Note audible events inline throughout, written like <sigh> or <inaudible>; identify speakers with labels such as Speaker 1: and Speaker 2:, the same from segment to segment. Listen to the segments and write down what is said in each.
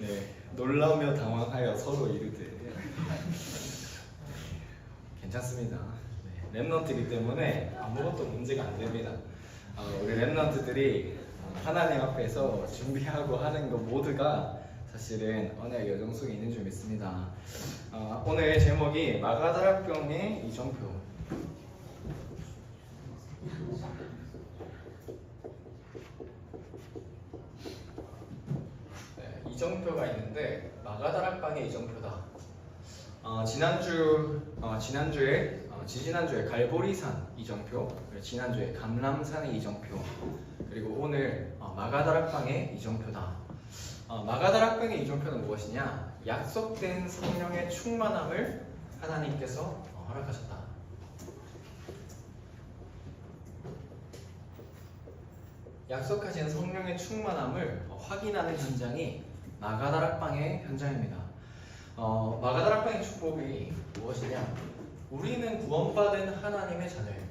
Speaker 1: 네, 놀라며 당황하여 서로 이르되 괜찮습니다. 네, 랩런트이기 때문에 아무것도 문제가 안 됩니다. 어, 우리 랩런트들이 하나님 앞에서 준비하고 하는 것 모두가 사실은 언약 여정 속에 있는 줄 믿습니다. 어, 오늘 제목이 마가다락병의 이정표. 네, 이정표가 있는데 마가다락방의 이정표다. 어, 지난주 어, 지난주에 어, 지지난주에 갈보리산 이정표, 그리고 지난주에 감람산의 이정표, 그리고 오늘 어, 마가다락방의 이정표다. 어, 마가다락방의 이정표는 무엇이냐? 약속된 성령의 충만함을 하나님께서 어, 허락하셨다. 약속하신 성령의 충만함을 어, 확인하는 현장이 마가다락방의 현장입니다. 어, 마가다락방의 축복이 무엇이냐? 우리는 구원받은 하나님의 자녀예요.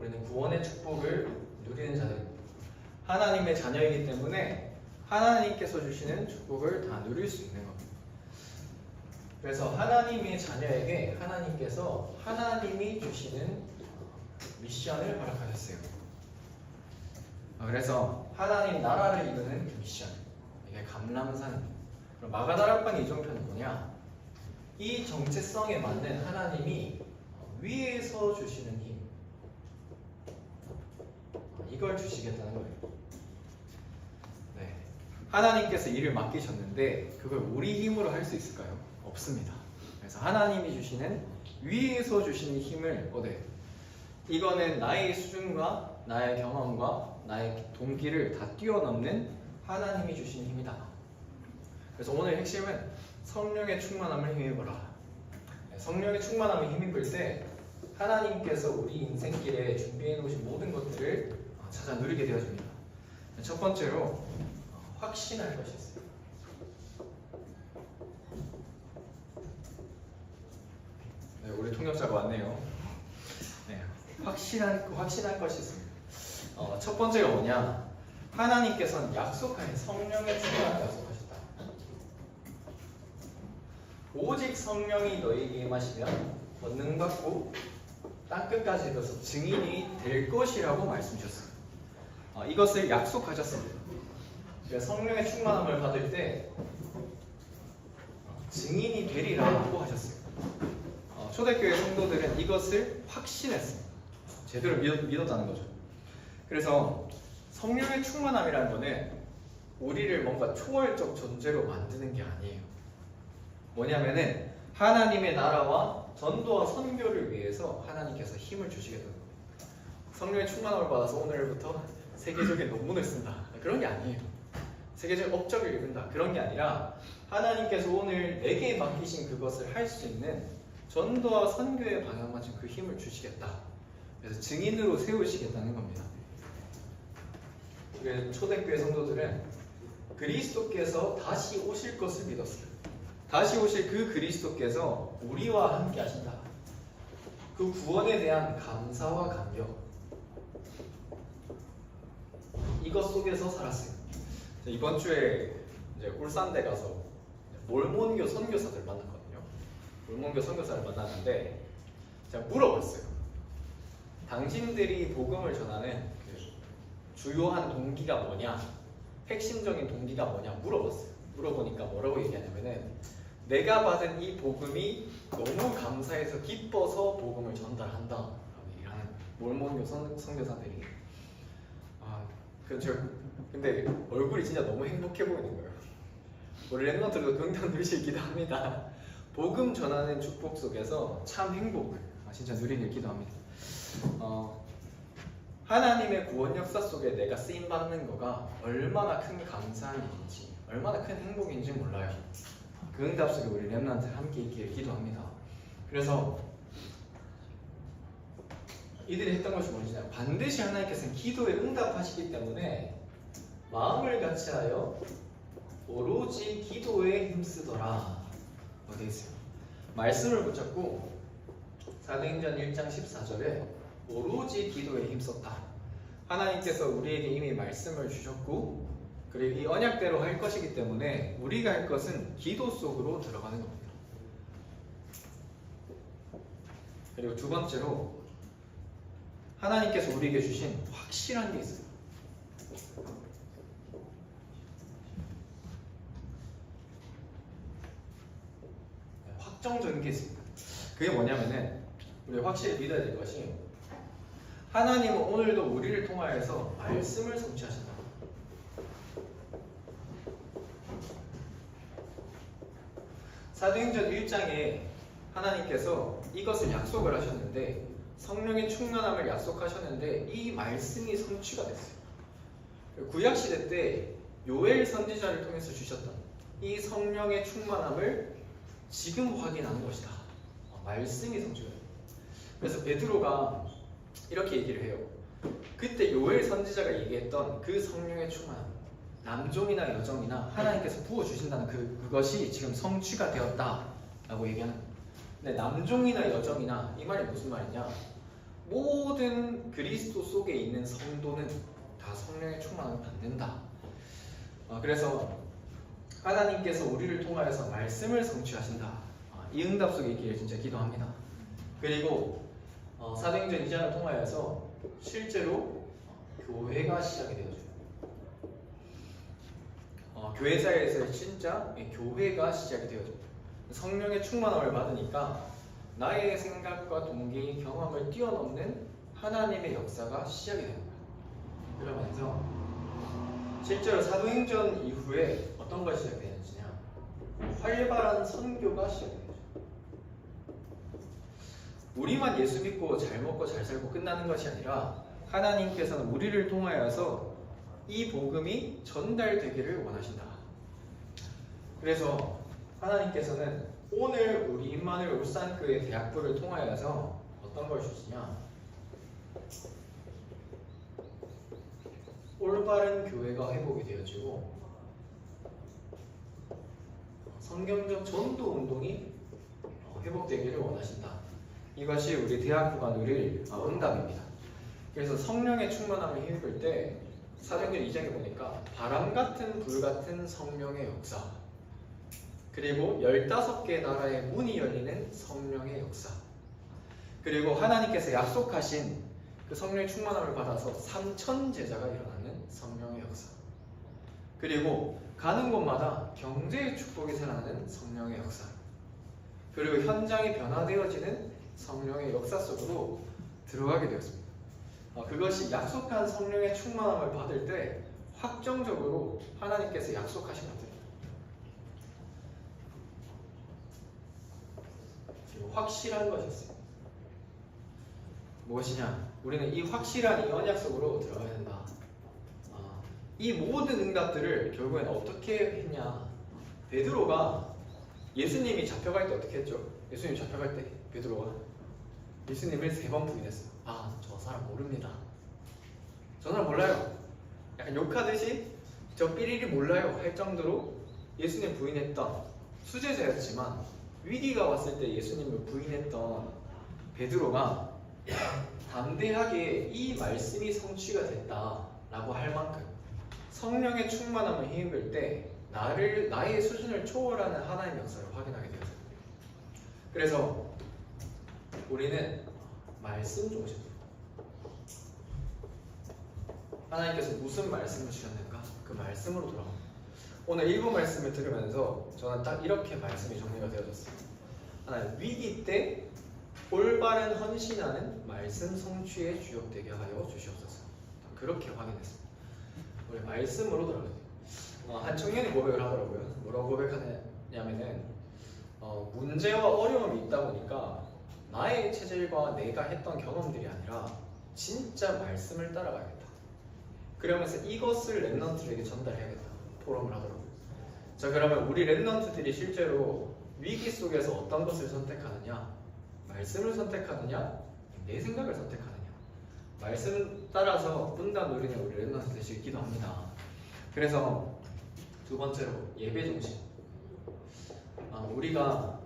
Speaker 1: 우리는 구원의 축복을 누리는 자들입니다. 하나님의 자녀이기 때문에 하나님께서 주시는 축복을 다 누릴 수 있는 겁니다. 그래서 하나님의 자녀에게 하나님께서 하나님이 주시는 미션을 허락하셨어요. 아, 그래서 하나님 나라를 이루는 그 미션 이게 감람산 그럼 마가다락방 이정표는 뭐냐? 이 정체성에 맞는 하나님이 위에서 주시는 힘 이걸 주시겠다는 거예요. 네. 하나님께서 일을 맡기셨는데 그걸 우리 힘으로 할 수 있을까요? 없습니다. 그래서 하나님이 주시는 위에서 주시는 힘을 얻어요. 이거는 나의 수준과 나의 경험과 나의 동기를 다 뛰어넘는 하나님이 주신 힘이다. 그래서 오늘 핵심은 성령의 충만함을 힘입어라. 네, 성령의 충만함을 힘입을 때 하나님께서 우리 인생길에 준비해 놓으신 모든 것들을 어, 찾아 누리게 되어집니다. 첫 번째로 어, 확신할 것이 있어요. 네, 우리 통역자가 왔네요. 네, 확실한 확신할 것이 있습니다. 어, 첫 번째가 뭐냐? 하나님께서는 약속하신 성령의 충만을 약속하셨다. 오직 성령이 너희에게 임하시면 권능 받고 땅 끝까지 이르러서 증인이 될 것이라고 말씀하셨어요. 어, 이것을 약속하셨습니다. 그러니까 성령의 충만함을 받을 때 어, 증인이 되리라고 하셨어요. 어, 초대교회 성도들은 이것을 확신했습니다. 제대로 믿었, 믿었다는 거죠. 그래서 성령의 충만함이라는 거는 우리를 뭔가 초월적 존재로 만드는 게 아니에요. 뭐냐면은 하나님의 나라와 전도와 선교를 위해서 하나님께서 힘을 주시겠다는 겁니다. 성령의 충만함을 받아서 오늘부터 세계적인 논문을 쓴다. 그런 게 아니에요. 세계적 업적을 이룬다. 그런 게 아니라 하나님께서 오늘 내게 맡기신 그것을 할 수 있는 전도와 선교의 방향 맞춘 그 힘을 주시겠다. 그래서 증인으로 세우시겠다는 겁니다. 초대교회 성도들은 그리스도께서 다시 오실 것을 믿었어요. 다시 오실 그 그리스도께서 우리와 함께 하신다. 그 구원에 대한 감사와 감격. 이것 속에서 살았어요. 이번 주에 이제 울산대 가서 몰몬교 선교사들 만났거든요. 몰몬교 선교사를 만났는데 제가 물어봤어요. 당신들이 복음을 전하는 그 주요한 동기가 뭐냐? 핵심적인 동기가 뭐냐? 물어봤어요. 물어보니까 뭐라고 얘기하냐면은 내가 받은 이 복음이 너무 감사해서 기뻐서 복음을 전달한다. 라고 얘기하는 몰몬교 선, 선교사들이 아, 그 저, 근데 얼굴이 진짜 너무 행복해 보이는 거예요. 우리 랩런트도 긍정 누리시기도 합니다. 복음 전하는 축복 속에서 참 행복, 아, 진짜 누리길 기도합니다. 어, 하나님의 구원 역사 속에 내가 쓰임 받는 거가 얼마나 큰 감사한 일인지, 얼마나 큰 행복인지 몰라요. 그 응답 속에 우리 랩런트 함께 있기를 기도합니다. 그래서 이들이 했던 것이 뭔지냐 반드시 하나님께서는 기도에 응답하시기 때문에 마음을 같이하여 오로지 기도에 힘쓰더라 어디 있어요? 말씀을 붙잡고 사도행전 1장 14절에 오로지 기도에 힘썼다 하나님께서 우리에게 이미 말씀을 주셨고 그리고 이 언약대로 할 것이기 때문에 우리가 할 것은 기도 속으로 들어가는 겁니다. 그리고 두 번째로 하나님께서 우리에게 주신 확실한 게 있어요. 네, 확정적인 게 있습니다. 그게 뭐냐면은 우리 확실히 믿어야 될 것이 하나님은 오늘도 우리를 통하여서 말씀을 성취하신다. 사도행전 1장에 하나님께서 이것을 약속을 하셨는데 성령의 충만함을 약속하셨는데 이 말씀이 성취가 됐어요. 구약 시대 때 요엘 선지자를 통해서 주셨던 이 성령의 충만함을 지금 확인하는 것이다. 어, 말씀이 성취가 돼요. 그래서 베드로가 이렇게 얘기를 해요. 그때 요엘 선지자가 얘기했던 그 성령의 충만함, 남종이나 여종이나 하나님께서 부어 주신다는 그 그것이 지금 성취가 되었다라고 얘기하는. 근데 남종이나 여종이나 이 말이 무슨 말이냐? 모든 그리스도 속에 있는 성도는 다 성령의 충만함을 받는다. 어, 그래서 하나님께서 우리를 통하여서 말씀을 성취하신다. 아, 이 응답 속에 있기를 진짜 기도합니다. 그리고 어, 사도행전 2장을 통하여서 실제로 어, 교회가 시작이 되어져요. 어, 교회사에서 진짜 이 교회가 시작이 되어져요. 성령의 충만함을 받으니까 나의 생각과 동기, 경험을 뛰어넘는 하나님의 역사가 시작이 되는 거예요. 그러면서 실제로 사도행전 이후에 어떤 것이 시작되는지냐 활발한 선교가 시작되죠. 우리만 예수 믿고 잘 먹고 잘 살고 끝나는 것이 아니라 하나님께서는 우리를 통하여서 이 복음이 전달되기를 원하신다. 그래서 하나님께서는 오늘 우리 임마누엘 울산교회 대학부를 통하여서 어떤 걸 주시냐? 올바른 교회가 회복이 되어지고 성경적 전도 운동이 어, 회복되기를 원하신다. 이것이 우리 대학부가 누릴 어, 응답입니다. 그래서 성령의 충만함을 힘입을 때 사도행전 2장에 보니까 바람 같은 불 같은 성령의 역사 그리고 15개 나라의 문이 열리는 성령의 역사 그리고 하나님께서 약속하신 그 성령의 충만함을 받아서 3천 제자가 일어나는 성령의 역사 그리고 가는 곳마다 경제의 축복이 살아나는 성령의 역사 그리고 현장이 변화되어지는 성령의 역사 속으로 들어가게 되었습니다. 어, 그것이 약속한 성령의 충만함을 받을 때 확정적으로 하나님께서 약속하신. 그리고 확실한 것이었어요. 무엇이냐? 우리는 이 확실한 이 언약 속으로 들어가야 된다. 아, 이 모든 응답들을 결국엔 어떻게 했냐? 베드로가 예수님이 잡혀갈 때 어떻게 했죠? 예수님 잡혀갈 때 베드로가 예수님을 세 번 부인했어요. 아, 저 사람 모릅니다. 저 사람 몰라요. 약간 욕하듯이 저 삐리리 몰라요 할 정도로 예수님 부인했던 수제자였지만 위기가 왔을 때 예수님을 부인했던 베드로가 담대하게 이 말씀이 성취가 됐다라고 할 만큼 성령의 충만함을 힘입을 때 나를 나의 수준을 초월하는 하나님의 역사를 확인하게 되었어요. 그래서 우리는 말씀 중심으로 하나님께서 무슨 말씀을 주셨는가 그 말씀으로 돌아갑니다. 오늘 일부 말씀을 들으면서 저는 딱 이렇게 말씀이 정리가 되어졌어요. 하나님 위기 때 올바른 헌신하는 말씀 성취에 주역되게 하여 주시옵소서. 그렇게 확인했습니다. 우리 말씀으로 돌아가요. 어, 한 청년이 고백을 하더라고요. 뭐라고 고백하냐면은 어, 문제와 어려움이 있다 보니까 나의 체질과 내가 했던 경험들이 아니라 진짜 말씀을 따라가야겠다. 그러면서 이것을 랩런트들에게 전달해야겠다. 포럼을 하더라고요. 자 그러면 우리 랩런트들이 실제로 위기 속에서 어떤 것을 선택하느냐? 말씀을 선택하느냐? 내 생각을 선택하느냐? 말씀 따라서 분단 누리는 우리 랩런트 되시길 기도합니다. 그래서 두 번째로 예배 중심. 아, 우리가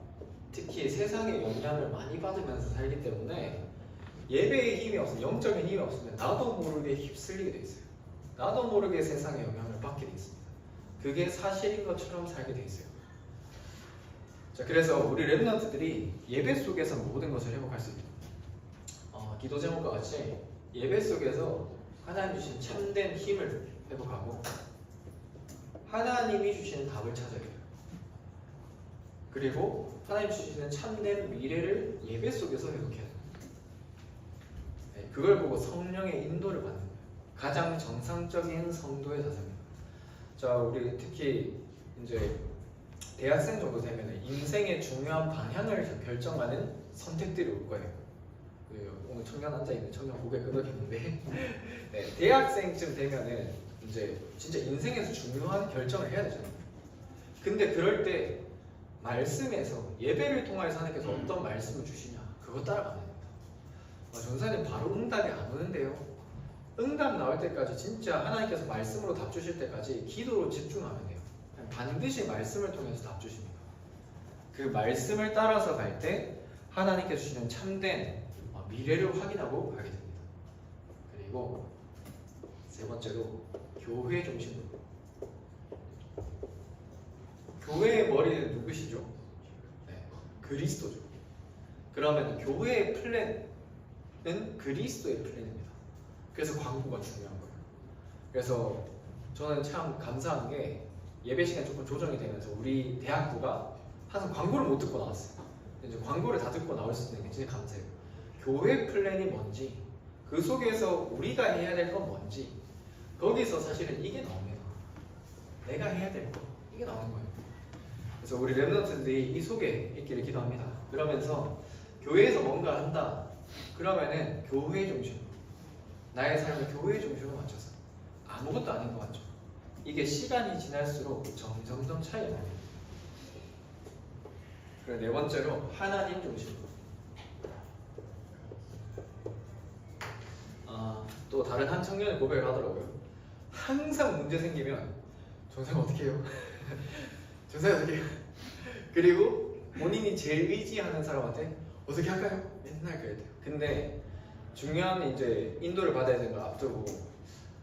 Speaker 1: 특히 세상의 영향을 많이 받으면서 살기 때문에 예배의 힘이 없으면 영적인 힘이 없으면 나도 모르게 휩쓸리게 돼 있어요. 나도 모르게 세상의 영향을 받게 돼 있습니다. 그게 사실인 것처럼 살게 돼 있어요. 자, 그래서 우리 랩런트들이 예배 속에서 모든 것을 회복할 수 있다. 어, 기도 제목과 같이 예배 속에서 하나님 주신 참된 힘을 회복하고 하나님이 주시는 답을 찾아야 돼요. 그리고 하나님 주시는 참된 미래를 예배 속에서 회복해야 돼요. 네, 그걸 보고 성령의 인도를 받는 거예요. 가장 정상적인 성도의 자세입니다. 자, 우리 특히 이제 대학생 정도 되면 인생의 중요한 방향을 결정하는 선택들이 올 거예요. 그 오늘 청년 앉아 있는 청년 고개 끄덕이는데 <laughs> 네, 대학생쯤 되면은 이제 진짜 인생에서 중요한 결정을 해야 되잖아요. 근데 그럴 때 말씀에서 예배를 통해서 하나님께서 어떤 말씀을 주시냐 그거 따라가면 됩니다. 아, 전사님 바로 응답이 안 오는데요. 응답 나올 때까지 진짜 하나님께서 말씀으로 답 주실 때까지 기도로 집중하면 돼요. 반드시 말씀을 통해서 답 주십니다. 그 말씀을 따라서 갈 때 하나님께 주시는 참된 어, 미래를 확인하고 가게 됩니다. 그리고 세 번째로 교회 중심으로 교회의 머리는 누구시죠? 네, 그리스도죠. 그러면 교회의 플랜은 그리스도의 플랜입니다. 그래서 광고가 중요한 거예요. 그래서 저는 참 감사한 게 예배 시간 조금 조정이 되면서 우리 대학부가 항상 광고를 못 듣고 나왔어요. 이제 광고를 다 듣고 나올 수 있는 게 진짜 감사해요. 교회 플랜이 뭔지, 그 속에서 우리가 해야 될 건 뭔지, 거기서 사실은 이게 나옵니다. 내가 해야 될 거, 이게 나오는 거예요. 그래서 우리 랩런트들이 이 속에 있기를 기도합니다. 그러면서 교회에서 뭔가 한다. 그러면은 교회 중심으로 나의 삶을 교회 중심으로 맞춰서 아무것도 아닌 것 같죠. 이게 시간이 지날수록 점점점 차이가 나요. 그리고 네 번째로 하나님 중심으로. 아, 또 다른 한 청년이 고백을 하더라고요. 항상 문제 생기면 전사가 어떻게 해요? <laughs> 전사가 어떻게 해요? 그리고 본인이 제일 의지하는 사람한테 어떻게 할까요? 맨날 그래야 돼요. 근데 중요한 이제 인도를 받아야 되는 걸 앞두고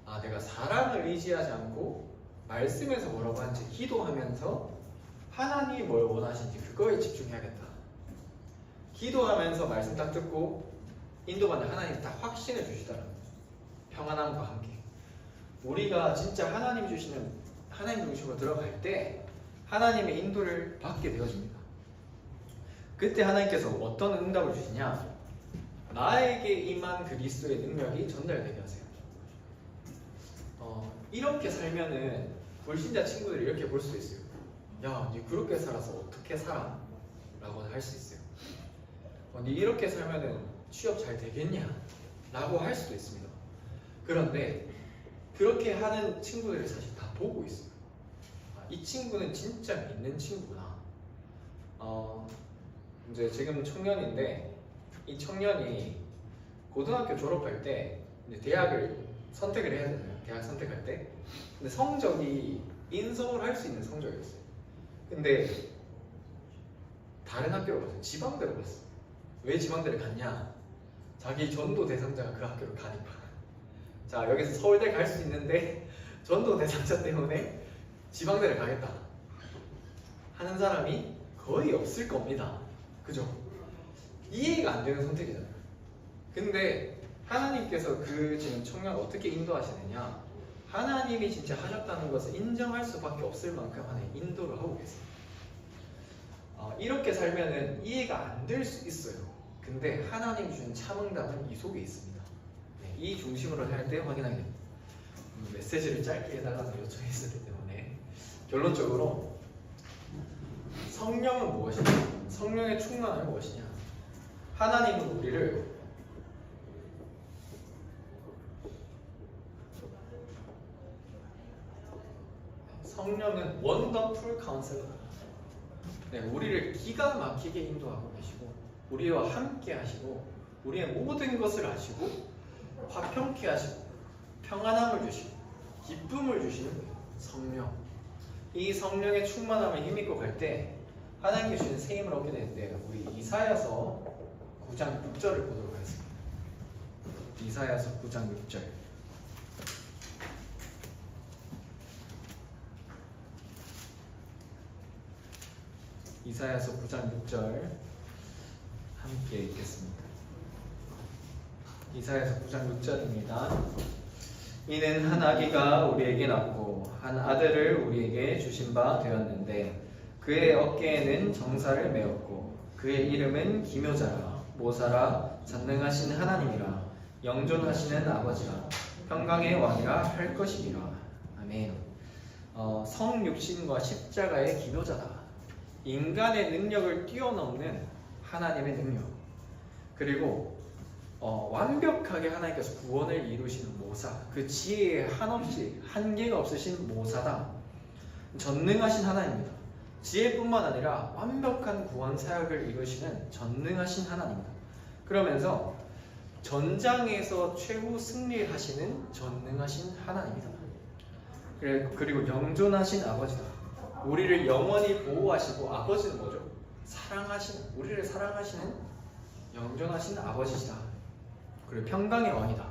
Speaker 1: 아 내가 사람을 의지하지 않고 말씀에서 뭐라고 하는지 기도하면서 하나님이 뭘 원하시는지 그거에 집중해야겠다. 기도하면서 말씀 딱 듣고 인도받는 하나님 딱 확신을 주시더라고요. 평안함과 함께. 우리가 진짜 하나님 주시는 하나님 중심으로 들어갈 때 하나님의 인도를 받게 되어집니다. 그때 하나님께서 어떤 응답을 주시냐? 나에게 임한 그리스도의 능력이 전달되게 하세요. 어, 이렇게 살면은 불신자 친구들이 이렇게 볼 수도 있어요. 야, 니 그렇게 살아서 어떻게 살아? 라고 할 수 있어요. 어, 니 이렇게 살면은 취업 잘 되겠냐? 라고 할 수도 있습니다. 그런데 그렇게 하는 친구들이 사실 다 보고 있어요. 아, 이 친구는 진짜 믿는 친구구나. 어, 이제 지금 청년인데 이 청년이 고등학교 졸업할 때 대학을 선택을 해야 되잖아요. 대학 선택할 때. 근데 성적이 인서울 할수 있는 성적이었어요. 근데 다른 학교로 갔어요. 지방대로 갔어요. 왜 지방대를 갔냐? 자기 전도 대상자가 그 학교를 가니까. 자, 여기서 서울대 갈 수 있는데 전도 대상자 때문에 지방대를 가겠다. 하는 사람이 거의 없을 겁니다. 그죠? 이해가 안 되는 선택이잖아요. 근데 하나님께서 그 지금 청년 어떻게 인도하시느냐? 하나님이 진짜 하셨다는 것을 인정할 수밖에 없을 만큼 하나님 인도를 하고 계세요. 어, 이렇게 살면은 이해가 안 될 수 있어요. 근데 하나님 주신 참응답은 이 속에 있습니다. 네, 이 중심으로 할 때 확인하게 됩니다. 음, 메시지를 짧게 해달라는 요청했었기 때문에 결론적으로 성령은 무엇이냐? 성령의 충만은 무엇이냐? 하나님은 우리를 성령은 원더풀 카운셀러. 네, 우리를 기가 막히게 인도하고 계시고 우리와 함께 하시고 우리의 모든 것을 아시고 화평케 하시고 평안함을 주시고 기쁨을 주시는. 성령. 이 성령의 충만함을 힘입고 갈 때 하나님께 주신 새 힘을 얻게 되는데 우리 이사야서 9장 6절을 보도록 하겠습니다. 이사야서 9장 6절. 이사야서 9장 6절 함께 읽겠습니다. 이사야서 9장 6절입니다. 이는 한 아기가 우리에게 낳고 한 아들을 우리에게 주신 바 되었는데 그의 어깨에는 정사를 메었고 그의 이름은 기묘자라 모사라 전능하신 하나님이라 영존하시는 아버지라 평강의 왕이라 할 것이니라 아멘. 어, 성육신과 십자가의 기묘자다. 인간의 능력을 뛰어넘는 하나님의 능력 그리고 어, 완벽하게 하나님께서 구원을 이루시는 모사 그 지혜에 한없이 한계가 없으신 모사다. 전능하신 하나님입니다. 지혜뿐만 아니라 완벽한 구원 사역을 이루시는 전능하신 하나님입니다. 그러면서 전장에서 최후 승리하시는 전능하신 그래- 그리고 영존하신 아버지다. 우리를 영원히 보호하시고 아버지는 뭐죠? 사랑하시는 우리를 사랑하시는 영존하신 아버지시다. 그리고 평강의 왕이다.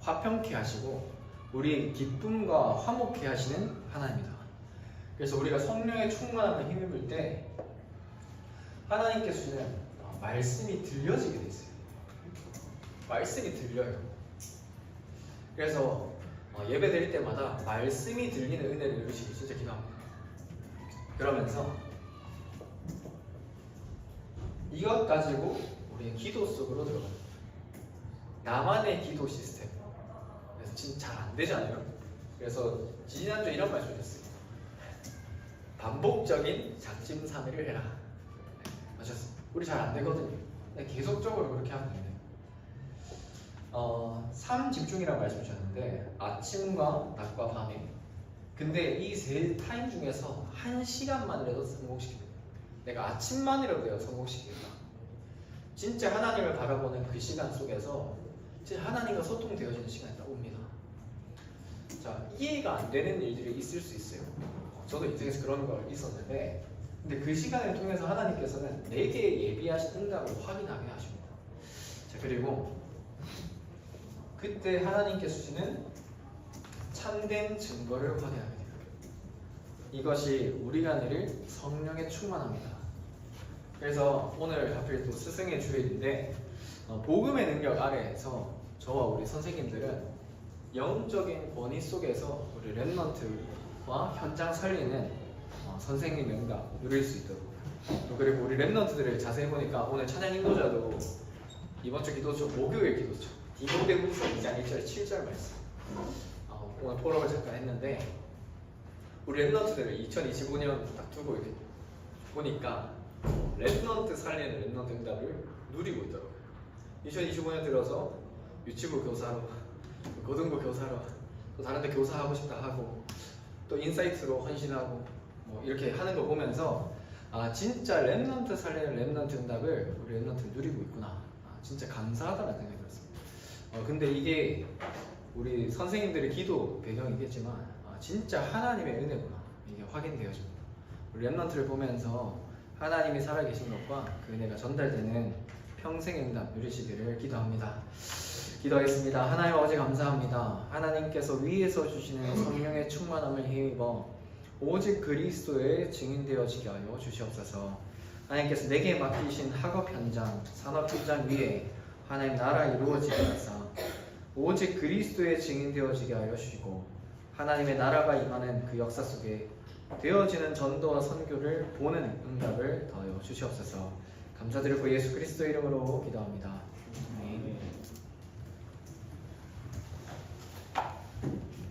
Speaker 1: 화평케 하시고 우리의 기쁨과 화목케 하시는 하나님이다. 그래서 우리가 성령의 충만함을 힘입을 때 하나님께 주시는 말씀이 들려지게 돼 있어요. 말씀이 들려요. 그래서 어, 예배 드릴 때마다 말씀이 들리는 은혜를 누리시기 진짜 기도합니다. 그러면서 이것 가지고 우리는 기도 속으로 들어갑니다. 나만의 기도 시스템. 그래서 지금 잘 안 되잖아요. 그래서 지난주에 이런 말씀 드렸어요. 반복적인 작심삼일을 해라. 맞았어. 우리 잘 안 되거든요. 계속적으로 그렇게 하면 돼요. 어, 삶 집중이라고 말씀 주셨는데 아침과 낮과 밤에 근데 이 세 타임 중에서 한 시간만이라도 성공시킵니다. 내가 아침만이라도 내가 성공시키겠다. 진짜 하나님을 바라보는 그 시간 속에서 진짜 하나님과 소통되어지는 시간이 딱 옵니다. 자, 이해가 안 되는 일들이 있을 수 있어요. 저도 인생에서 그런 거 있었는데, 근데 그 시간을 통해서 하나님께서는 내게 예비하신 응답을 확인하게 하십니다. 자, 그리고 그때 하나님께서 주시는 참된 증거를 확인하게 돼요. 이것이 우리가 누릴 성령의 충만함이다. 그래서 오늘 하필 또 스승의 주일인데 어, 복음의 능력 아래에서 저와 우리 선생님들은 영적인 권위 속에서 우리 랩넌트와 현장 살리는 어, 선생님의 응답 누릴 수 있도록 또 그리고 우리 랩넌트들을 자세히 보니까 오늘 찬양 인도자도 이번 주 기도죠 목요일 기도죠 디모데후서 2장 1절 7절 말씀 어, 오늘 포럼을 잠깐 했는데 우리 랩넌트들을 2025년 딱 두고 이렇게 보니까 랩넌트 살리는 랩넌트 응답을 누리고 있더라고요. 2025년 들어서 유치부 교사로, 고등부 교사로, 또 다른 데 교사하고 싶다 하고, 또 인사이트로 헌신하고, 뭐 이렇게 하는 거 보면서 아 진짜 랩넌트 살리는 랩넌트 응답을 우리 랩넌트 누리고 있구나. 아, 진짜 감사하다는 생각이 들었습니다. 어, 근데 이게 우리 선생님들의 기도 배경이겠지만 아, 진짜 하나님의 은혜구나 이게 확인되어집니다. 우리 랩넌트를 보면서 하나님이 살아계신 것과 그 은혜가 전달되는 평생 응답 누리시기를 기도합니다. 기도하겠습니다. 하나님 아버지 감사합니다. 하나님께서 위에서 주시는 성령의 충만함을 힘입어 오직 그리스도의 증인되어지게 하여 주시옵소서. 하나님께서 내게 맡기신 학업 현장, 산업 현장 위에 하나님 나라 이루어지게 하사 오직 그리스도의 증인되어지게 하여 주시고 하나님의 나라가 임하는 그 역사 속에 되어지는 전도와 선교를 보는 응답을 더하여 주시옵소서. 감사드리고 예수 그리스도 이름으로 기도합니다.